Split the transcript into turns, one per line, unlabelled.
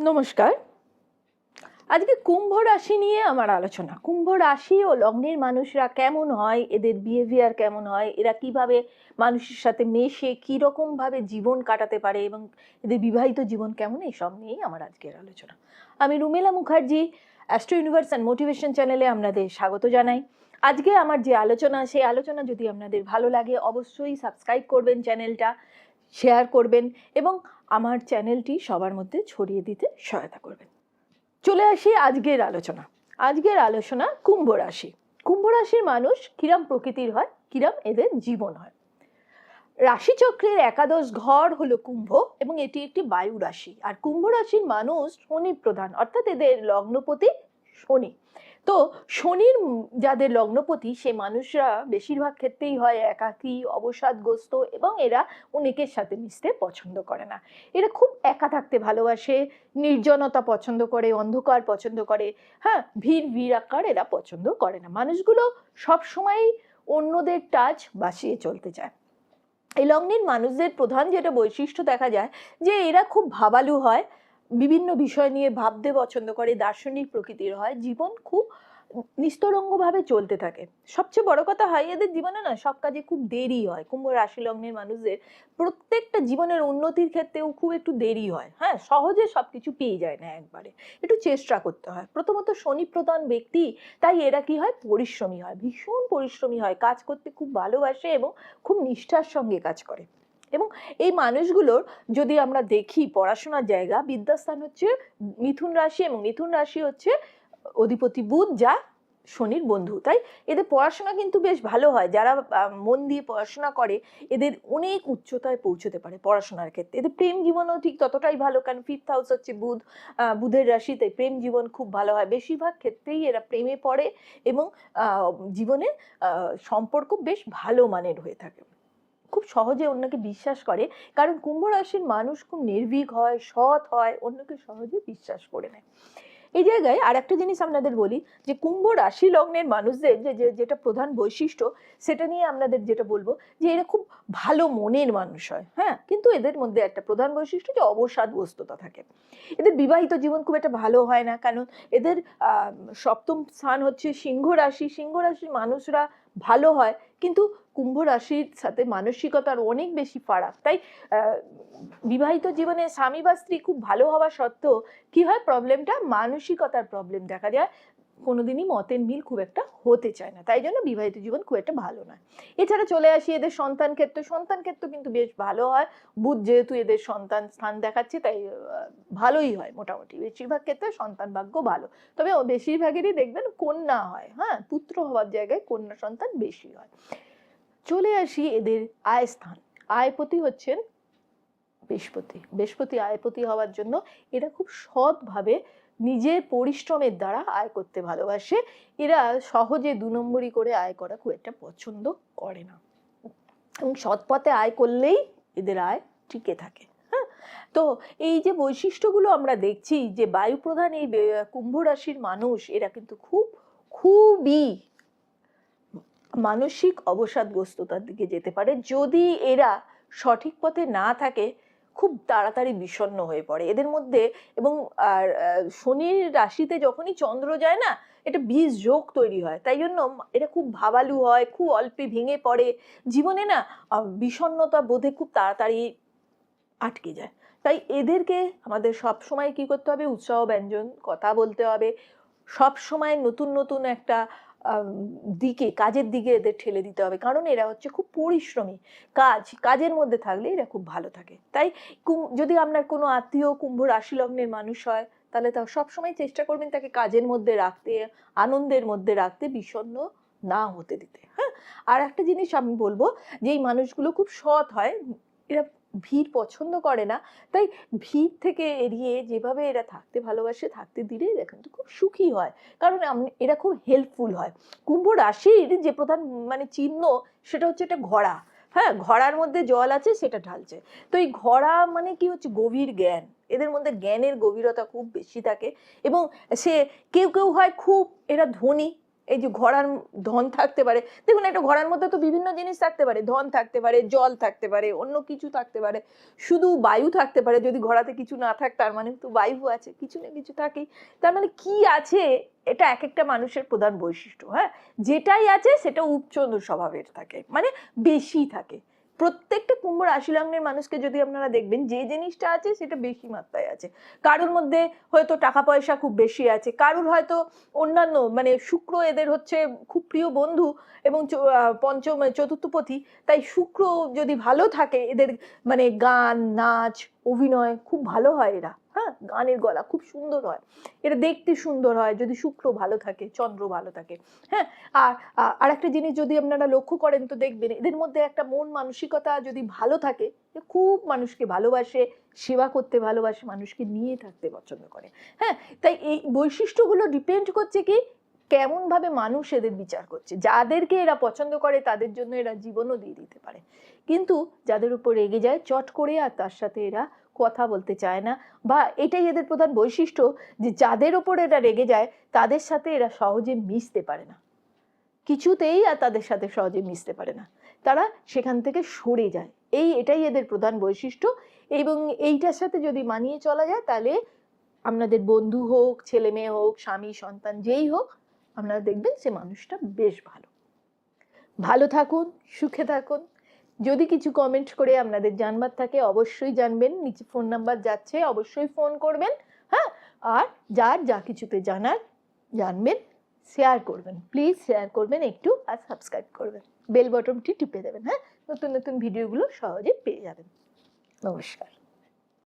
নমস্কার। আজকে কুম্ভ রাশি নিয়ে আমার আলোচনা। কুম্ভ রাশি ও লগ্নের মানুষরা কেমন হয়? এদের বিহেভিয়ার কেমন হয়? এরা কীভাবে মানুষের সাথে মেশে, কীরকমভাবে জীবন কাটাতে পারে এবং এদের বিবাহিত জীবন কেমন? এইসব নিয়েই আমার আজকের আলোচনা। আমি Rumela Mukherjee astro universe and motivation চ্যানেলে আপনাদের স্বাগত জানাই। আজকে আমার যে আলোচনা, সেই আলোচনা যদি আপনাদের ভালো লাগে, অবশ্যই সাবস্ক্রাইব করবেন চ্যানেলটা শেয়ার করবেন এবং আমার চ্যানেলটি সবার মধ্যে ছড়িয়ে দিতে সহায়তা করবেন। চলে আসি আজকের আলোচনা। আজকের আলোচনা কুম্ভ রাশি। কুম্ভ রাশির মানুষ কিরাম প্রকৃতির হয়, কিরাম এদের জীবন হয়। রাশিচক্রের একাদশ ঘর হলো কুম্ভ এবং এটি একটি বায়ু রাশি। আর কুম্ভ রাশির মানুষ শনি প্রধান, অর্থাৎ এদের লগ্নপতি শনি। তো শনির যাদের লগ্নপতি সে মানুষরা বেশিরভাগ ক্ষেত্রেই হয় একাকী অবসাদগ্রস্ত এবং এরা অনেকের সাথে মিশতে পছন্দ করে না। এরা খুব একা থাকতে ভালোবাসে, নির্জনতা পছন্দ করে, অন্ধকার পছন্দ করে হ্যাঁ ভিড় ভিড় আকার এরা পছন্দ করে না। মানুষগুলো সবসময় অন্যদের টাচ বাসিয়ে চলতে চায়। এই লগ্নের মানুষদের প্রধান যেটা বৈশিষ্ট্য দেখা যায় যে এরা খুব ভাবালু হয় বিভিন্ন বিষয় নিয়ে ভাবতে পছন্দ করে, দার্শনিক প্রকৃতির হয়, জীবন খুব নিস্তরঙ্গভাবে চলতে থাকে। সবচেয়ে বড় কথা হয়, এদের জীবনে না সব কাজে খুব দেরি হয়। কুম্ভ রাশি লগ্নের মানুষদের প্রত্যেকটা জীবনের উন্নতির ক্ষেত্রেও খুব একটু দেরি হয়। হ্যাঁ সহজে সব কিছু পেয়ে যায় না একবারে। একটু চেষ্টা করতে হয়। প্রথমত শনি প্রধান ব্যক্তি, তাই এরা কি হয়? পরিশ্রমী হয়। ভীষণ পরিশ্রমী হয়। কাজ করতে খুব ভালোবাসে এবং খুব নিষ্ঠার সঙ্গে কাজ করে। এবং এই মানুষগুলোর যদি আমরা দেখি পড়াশোনার জায়গা বিদ্যাস্থান হচ্ছে মিথুন রাশি এবং মিথুন রাশি হচ্ছে অধিপতি বুধ যা শনির বন্ধু। তাই এদের পড়াশোনা কিন্তু বেশ ভালো হয়। যারা মন দিয়ে পড়াশোনা করে এদের অনেক উচ্চতায় পৌঁছতে পারে পড়াশোনার ক্ষেত্রে। এদের প্রেম জীবনও ঠিক ততটাই ভালো কারণ ফিফথ হাউস হচ্ছে বুধ বুধের রাশিতে প্রেম জীবন খুব ভালো হয়। বেশিরভাগ ক্ষেত্রেই এরা প্রেমে পড়ে এবং আহ, জীবনে সম্পর্ক বেশ ভালো মানের হয়ে থাকে। খুব সহজে অন্যকে বিশ্বাস করে। কারণ কুম্ভ রাশির মানুষ খুব নির্ভীক হয়, সৎ হয়, অন্যকে সহজে বিশ্বাস করে নেয়। এই জায়গায় আর একটা জিনিস আপনাদের বলি, যে কুম্ভ রাশি লগ্নের মানুষদের যে যেটা প্রধান বৈশিষ্ট্য, সেটা নিয়ে আপনাদের যেটা বলব, যে এরা খুব ভালো মনের মানুষ হয় হ্যাঁ? কিন্তু এদের মধ্যে একটা প্রধান বৈশিষ্ট্য যে অবসাদ অবসাদগ্রস্ততা থাকে। এদের বিবাহিত জীবন খুব একটা ভালো হয় না, কারণ এদের সপ্তম স্থান হচ্ছে সিংহ রাশি। সিংহ রাশির মানুষরা ভালো হয় কিন্তু কুম্ভ রাশির সাথে মানসিকতার অনেক বেশি ফারাক। তাই বিবাহিত জীবনে স্বামী বা স্ত্রী খুব ভালো হওয়া সত্ত্বেও কি হয়? প্রবলেমটা মানসিকতার প্রবলেম দেখা যায়। কোনোদিনই মতের মিল খুব একটা হতে চায় না। তাই জন্য বিবাহিত জীবন খুব একটা ভালো নয়। এছাড়া চলে আসি এদের সন্তান ক্ষেত্র। সন্তান ক্ষেত্র কিন্তু বেশ ভালো হয়। বুধ যেহেতু এদের সন্তান স্থান দেখাচ্ছে, তাই ভালোই হয় মোটামুটি। বেশিরভাগ ক্ষেত্রে সন্তান ভাগ্য ভালো। তবে বেশিরভাগেরই দেখবেন কন্যা হয় হ্যাঁ? পুত্র হওয়ার জায়গায় কন্যা সন্তান বেশি হয়। চলে আসি এদের আয় স্থান। আয়পতি হচ্ছেন বৃহস্পতি। বৃহস্পতি আয়পতি হওয়ার জন্য এরা খুব সৎভাবে নিজের পরিশ্রমের দ্বারা আয় করতে ভালোবাসে। এরা সহজে দু নম্বরই করে আয় করা খুব একটা পছন্দ করে না। এবং সৎ পথে আয় করলেই এদের আয় টিকে থাকে হ্যাঁ? তো এই যে বৈশিষ্ট্যগুলো আমরা দেখছি যে বায়ু প্রধান এই কুম্ভ রাশির মানুষ, এরা কিন্তু খুব, খুবই মানসিক অবসাদগ্রস্ততার দিকে যেতে পারে। যদি এরা সঠিক পথে না থাকে খুব তাড়াতাড়ি বিষণ্ণ হয়ে পড়ে। এদের মধ্যে এবং আর শনির রাশিতে যখনই চন্দ্র যায় না এটা বীজ যোগ তৈরি হয়। তাই জন্য এটা খুব ভাবালু হয় খুব অল্পে ভেঙে পড়ে। জীবনে না আহ, বিষণ্ণতা বোধে খুব তাড়াতাড়ি আটকে যায়। তাই এদেরকে আমাদের সব সময় কি করতে হবে? উৎসাহ ব্যঞ্জন কথা বলতে হবে। সব সময় নতুন নতুন একটা দিকে, কাজের দিকে এদের ঠেলে দিতে হবে। কারণ এরা হচ্ছে খুব পরিশ্রমী। কাজ, কাজের মধ্যে থাকলে এরা খুব ভালো থাকে। তাই যদি আপনার কোনো আত্মীয় কুম্ভ রাশি লগ্নের মানুষ হয়, তাহলে তা সবসময় চেষ্টা করবেন তাকে কাজের মধ্যে রাখতে, আনন্দের মধ্যে রাখতে, বিষণ্ণ না হতে দিতে। হ্যাঁ? আর একটা জিনিস আমি বলব যে এই মানুষগুলো খুব সৎ হয়, এরা ভিড় পছন্দ করে না। তাই ভিড় থেকে এড়িয়ে যেভাবে এরা থাকতে ভালোবাসে, থাকতে দিলে এরা কিন্তু খুব সুখী হয়। কারণ এরা খুব হেল্পফুল হয়। কুম্ভ রাশির যে প্রধান মানে চিহ্ন, সেটা হচ্ছে একটা ঘোড়া। হ্যাঁ ঘোড়ার মধ্যে জল আছে, সেটা ঢালছে। তো এই ঘোড়া মানে কি হচ্ছে? গভীর জ্ঞান। এদের মধ্যে জ্ঞানের গভীরতা খুব বেশি থাকে। এবং সে, কেউ কেউ হয় খুব এরা ধনী। এই যে ঘোড়ার ধন থাকতে পারে। দেখুন, একটা ঘোড়ার মধ্যে তো বিভিন্ন জিনিস থাকতে পারে। ধন থাকতে পারে, জল থাকতে পারে, অন্য কিছু থাকতে পারে। শুধু বায়ু থাকতে পারে, যদি ঘোড়াতে কিছু না থাকে, তার মানে তো বায়ু আছে, কিছু না কিছু থাকেই। তার মানে কি আছে, এটা এক একটা মানুষের প্রধান বৈশিষ্ট্য হ্যাঁ? যেটাই আছে, সেটা উপচন্দ স্বভাবের থাকে মানে বেশি থাকে। প্রত্যেকটা কুম্ভ রাশি লগ্নের মানুষকে যদি আপনারা দেখবেন, যে জিনিসটা আছে সেটা বেশি মাত্রায় আছে। কারোর মধ্যে হয়তো টাকা পয়সা খুব বেশি আছে, কারোর হয়তো অন্যান্য মানে শুক্র এদের হচ্ছে খুব প্রিয় বন্ধু এবং পঞ্চম চতুর্থপথী তাই শুক্র যদি ভালো থাকে, এদের মানে গান, নাচ, অভিনয় খুব ভালো হয় এরা। হ্যাঁ গানের গলা খুব সুন্দর হয়। এটা দেখতে সুন্দর হয় যদি শুক্র ভালো থাকে, চন্দ্র ভালো থাকে। হ্যাঁ আর আর একটা জিনিস যদি আপনারা লক্ষ্য করেন তো দেখবেন এদের মধ্যে একটা মন মানসিকতা যদি ভালো থাকে খুব মানুষকে ভালোবাসে, সেবা করতে ভালোবাসে, মানুষকে নিয়ে থাকতে পছন্দ করে। হ্যাঁ তাই এই বৈশিষ্ট্যগুলো ডিপেন্ড করছে কি কেমন ভাবে মানুষ এদের বিচার করছে। যাদেরকে এরা পছন্দ করে তাদের জন্য এরা জীবনও দিয়ে দিতে পারে। কিন্তু যাদের উপর রেগে যায়, চট করে আর তার সাথে এরা কথা বলতে চায় না বা এটাই এদের প্রধান বৈশিষ্ট্য যে যাদের ওপর এরা রেগে যায়, তাদের সাথে এরা সহজে মিশতে পারে না। কিছুতেই আর তাদের সাথে সহজে মিশতে পারে না। তারা সেখান থেকে সরে যায়। এই এটাই এদের প্রধান বৈশিষ্ট্য এবং এইটার সাথে যদি মানিয়ে চলা যায়, তাহলে আপনাদের বন্ধু হোক, ছেলে মেয়ে হোক, স্বামী, সন্তান, যেই হোক, আপনারা দেখবেন সে মানুষটা বেশ ভালো। ভালো থাকুন, সুখে থাকুন। যদি কিছু কমেন্ট করে আপনাদের জানবার থাকে, অবশ্যই জানবেন। নিচে ফোন নাম্বার যাচ্ছে, অবশ্যই ফোন করবেন হ্যাঁ? আর যার যা কিছুতে জানার, জানবেন শেয়ার করবেন। প্লিজ শেয়ার করবেন, একটু আর সাবস্ক্রাইব করবেন। বেল বটনটি টিপে দেবেন হ্যাঁ? নতুন নতুন ভিডিওগুলো সহজে পেয়ে যাবেন। নমস্কার।